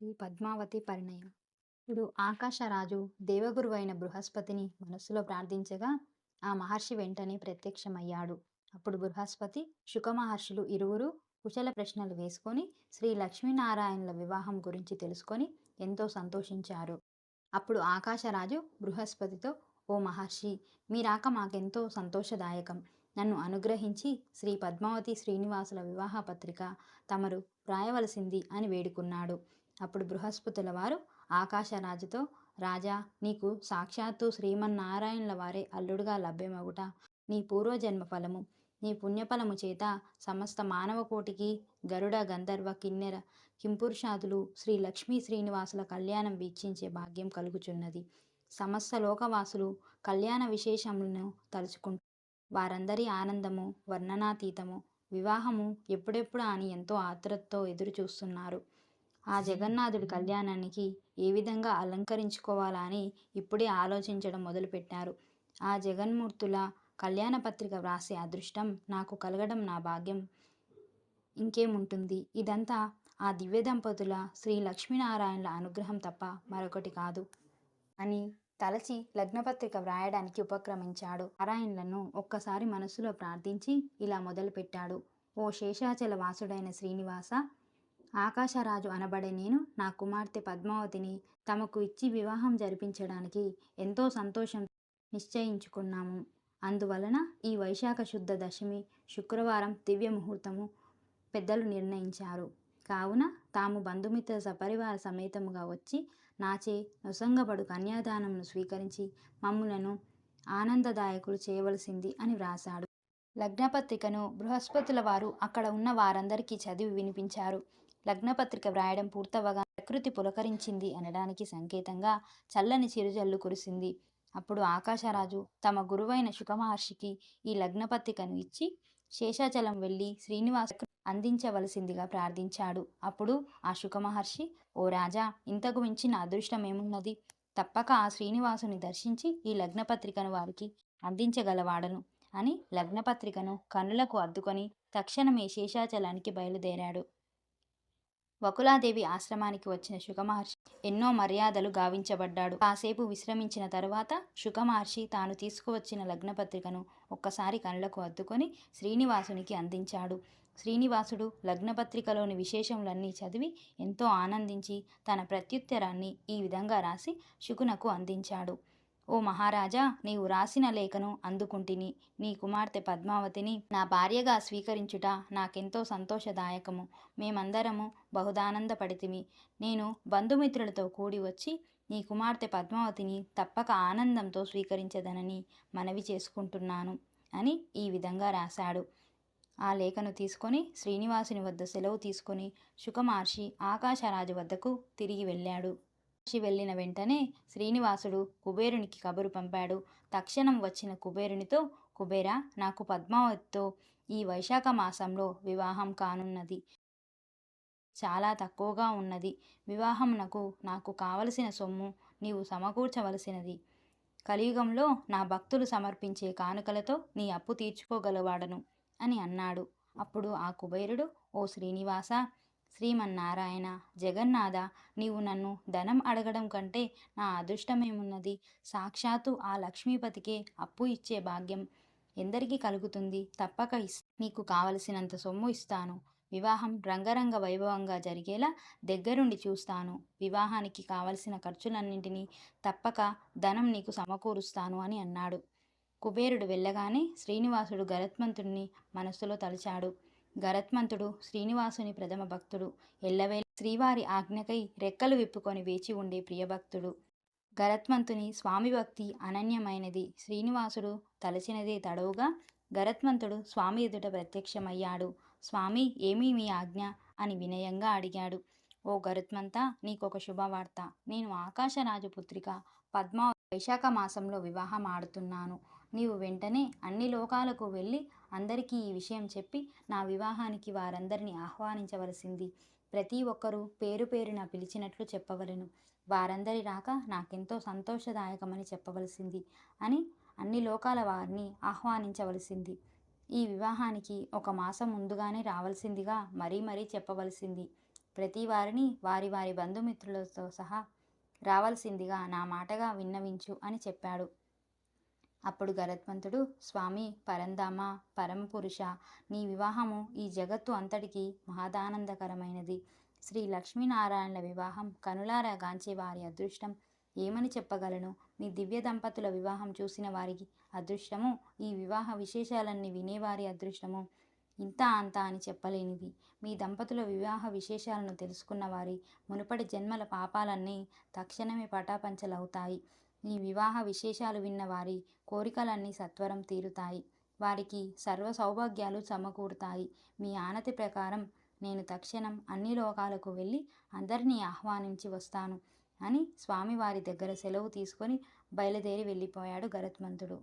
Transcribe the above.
ఈ పద్మావతి పరిణయం. ఇప్పుడు ఆకాశరాజు దేవగురువైన బృహస్పతిని మనస్సులో ప్రార్థించగా ఆ మహర్షి వెంటనే ప్రత్యక్షమయ్యాడు. అప్పుడు బృహస్పతి శుకమహర్షులు ఇరువురు కుశల ప్రశ్నలు వేసుకొని శ్రీ లక్ష్మీనారాయణుల వివాహం గురించి తెలుసుకొని ఎంతో సంతోషించారు. అప్పుడు ఆకాశరాజు బృహస్పతితో ఓ మహర్షి మీ రాక మాకెంతో సంతోషదాయకం. నన్ను అనుగ్రహించి శ్రీ పద్మావతి శ్రీనివాసుల వివాహ పత్రిక తమరు వ్రాయవలసింది అని వేడుకున్నాడు. అప్పుడు బృహస్పతుల వారు ఆకాశరాజుతో రాజా నీకు సాక్షాత్తు శ్రీమన్నారాయణుల వారే అల్లుడుగా లభ్యమగుట. నీ పూర్వజన్మ ఫలము నీ పుణ్యఫలము చేత సమస్త మానవ కోటికి గరుడ గంధర్వ కిన్నెర కింపురుషాదులు శ్రీ లక్ష్మీ శ్రీనివాసుల కళ్యాణం వీక్షించే భాగ్యం కలుగుచున్నది. సమస్త లోకవాసులు కళ్యాణ విశేషములను తలుచుకుంటూ వారందరి ఆనందము వర్ణనాతీతము వివాహము ఎప్పుడెప్పుడు అని ఎంతో ఆత్రతతో ఎదురు చూస్తున్నారు ఆ జగన్నాథుడి కళ్యాణానికి ఏ విధంగా అలంకరించుకోవాలా అని ఇప్పుడే ఆలోచించడం మొదలుపెట్టారు. ఆ జగన్మూర్తుల కళ్యాణ పత్రిక వ్రాసే అదృష్టం నాకు కలగడం నా భాగ్యం. ఇంకేముంటుంది? ఇదంతా ఆ దివ్య దంపతుల శ్రీ లక్ష్మీనారాయణల అనుగ్రహం తప్ప మరొకటి కాదు. అని తలచి లగ్నపత్రిక వ్రాయడానికి ఉపక్రమించాడు. నారాయణలను ఒక్కసారి మనస్సులో ప్రార్థించి ఇలా మొదలుపెట్టాడు. ఓ శేషాచల వాసుడైన శ్రీనివాస ఆకాశరాజు అనబడే నేను నా కుమార్తె పద్మావతిని తమకు ఇచ్చి వివాహం జరిపించడానికి ఎంతో సంతోషం నిశ్చయించుకున్నాము. అందువలన ఈ వైశాఖ శుద్ధ దశమి శుక్రవారం దివ్య ముహూర్తము పెద్దలు నిర్ణయించారు. కావున తాము బంధుమిత్ర సపరివార సమేతముగా వచ్చి నాచే నొసంగబడు కన్యాదానమును స్వీకరించి మమ్ములను ఆనందదాయకులు చేయవలసింది అని వ్రాశాడు. లగ్నపత్రికను బృహస్పతుల వారు అక్కడ ఉన్న వారందరికీ చదివి వినిపించారు. లగ్నపత్రిక వ్రాయడం పూర్తవగా ప్రకృతి పులకరించింది అనడానికి సంకేతంగా చల్లని చిరుజల్లు కురిసింది. అప్పుడు ఆకాశరాజు తమ గురువైన శుకమహర్షికి ఈ లగ్నపత్రికను ఇచ్చి శేషాచలం వెళ్ళి శ్రీనివాస అందించవలసిందిగా ప్రార్థించాడు. అప్పుడు ఆ శుకమహర్షి ఓ రాజా ఇంతకు మించిన అదృష్టం ఏమున్నది? తప్పక ఆ శ్రీనివాసుని దర్శించి ఈ లగ్నపత్రికను వారికి అందించగలవాడను అని లగ్నపత్రికను కనులకు అద్దుకొని తక్షణమే శేషాచలానికి బయలుదేరాడు. వకులాదేవి ఆశ్రమానికి వచ్చిన శుకమహర్షి ఎన్నో మర్యాదలు గావించబడ్డాడు. కాసేపు విశ్రమించిన తరువాత శుకమహర్షి తాను తీసుకువచ్చిన లగ్నపత్రికను ఒక్కసారి కళ్ళకు అద్దుకొని శ్రీనివాసునికి అందించాడు. శ్రీనివాసుడు లగ్నపత్రికలోని విశేషములన్నీ చదివి ఎంతో ఆనందించి తన ప్రత్యుత్తరాన్ని ఈ విధంగా రాసి శుకునకు అందించాడు. ఓ మహారాజా నీవు రాసిన లేఖను అందుకుంటిని నీ కుమార్తె పద్మావతిని నా భార్యగా స్వీకరించుట నాకెంతో సంతోషదాయకము. మేమందరము బహుదానందపడితిమి. నేను బంధుమిత్రులతో కూడి వచ్చి నీ కుమార్తె పద్మావతిని తప్పక ఆనందంతో స్వీకరించదనని మనవి చేసుకుంటున్నాను అని ఈ విధంగా రాశాడు. ఆ లేఖను తీసుకొని శ్రీనివాసుని వద్ద సెలవు తీసుకొని శుకమహర్షి ఆకాశరాజు వద్దకు తిరిగి వెళ్ళాడు. కాశీ వెళ్ళిన వెంటనే శ్రీనివాసుడు కుబేరునికి కబురు పంపాడు. తక్షణం వచ్చిన కుబేరునితో కుబేర నాకు పద్మావతితో ఈ వైశాఖ మాసంలో వివాహం కానున్నది. చాలా తక్కువగా ఉన్నది. వివాహమునకు నాకు కావలసిన సొమ్ము నీవు సమకూర్చవలసినది. కలియుగంలో నా భక్తులు సమర్పించే కానుకలతో నీ అప్పు తీర్చుకోగలవాడను అని అన్నాడు. అప్పుడు ఆ కుబేరుడు ఓ శ్రీనివాస శ్రీమన్నారాయణ జగన్నాథ నీవు నన్ను ధనం అడగడం కంటే నా అదృష్టమేమున్నది? సాక్షాత్తు ఆ లక్ష్మీపతికే అప్పు ఇచ్చే భాగ్యం ఎందరికీ కలుగుతుంది? తప్పక ఇస్ నీకు కావలసినంత సొమ్ము ఇస్తాను. వివాహం రంగరంగ వైభవంగా జరిగేలా దగ్గరుండి చూస్తాను. వివాహానికి కావలసిన ఖర్చులన్నింటినీ తప్పక ధనం నీకు సమకూరుస్తాను అని అన్నాడు. కుబేరుడు వెళ్ళగానే శ్రీనివాసుడు గరత్మంతుడిని మనస్సులో తలిచాడు. గరత్మంతుడు శ్రీనివాసుని ప్రథమ భక్తుడు. ఎల్లవేళ శ్రీవారి ఆజ్ఞకై రెక్కలు విప్పుకొని వేచి ఉండే ప్రియభక్తుడు గరత్మంతుని స్వామి భక్తి అనన్యమైనది. శ్రీనివాసుడు తలచినదే తడవుగా గరత్మంతుడు స్వామి ఎదుట ప్రత్యక్షమయ్యాడు. స్వామి ఏమీ మీ ఆజ్ఞ అని వినయంగా అడిగాడు. ఓ గరుత్మంత నీకొక శుభవార్త. నేను ఆకాశరాజు పుత్రిక పద్మ వైశాఖ మాసంలో వివాహం ఆడుతున్నాను. నీవు వెంటనే అన్ని లోకాలకు వెళ్ళి అందరికీ ఈ విషయం చెప్పి నా వివాహానికి వారందరినీ ఆహ్వానించవలసింది. ప్రతి ఒక్కరూ పేరు పేరున పిలిచినట్లు చెప్పవలను. వారందరి రాక నాకెంతో సంతోషదాయకమని చెప్పవలసింది అని అన్ని లోకాల వారిని ఆహ్వానించవలసింది. ఈ వివాహానికి ఒక మాసం ముందుగానే రావలసిందిగా మరీ మరీ చెప్పవలసింది. ప్రతి వారిని వారి వారి బంధుమిత్రులతో సహా రావలసిందిగా నా మాటగా విన్నవించు అని చెప్పాడు. అప్పుడు గరత్వంతుడు స్వామి పరంధామ పరమపురుష నీ వివాహము ఈ జగత్తు అంతటికి మహదానందకరమైనది. శ్రీ లక్ష్మీనారాయణల వివాహం కనులారా గాంచే వారి అదృష్టం. ఏమని చెప్పగలను? మీ దివ్య దంపతుల వివాహం చూసిన వారికి అదృష్టము. ఈ వివాహ విశేషాలన్నీ వినేవారి అదృష్టము. ఇంత అంత అని చెప్పలేనిది. మీ దంపతుల వివాహ విశేషాలను తెలుసుకున్న వారి మునుపటి జన్మల పాపాలన్నీ తక్షణమే పటాపంచలవుతాయి. ఈ వివాహ విశేషాలు విన్న వారి కోరికలన్నీ సత్వరం తీరుతాయి. వారికి సర్వ సౌభాగ్యాలు సమకూరుతాయి. మీ ఆనతి ప్రకారం నేను తక్షణం అన్ని లోకాలకు వెళ్ళి అందరినీ ఆహ్వానించి వస్తాను అని స్వామివారి దగ్గర సెలవు తీసుకొని బయలుదేరి వెళ్ళిపోయాడు గరత్మంతుడు.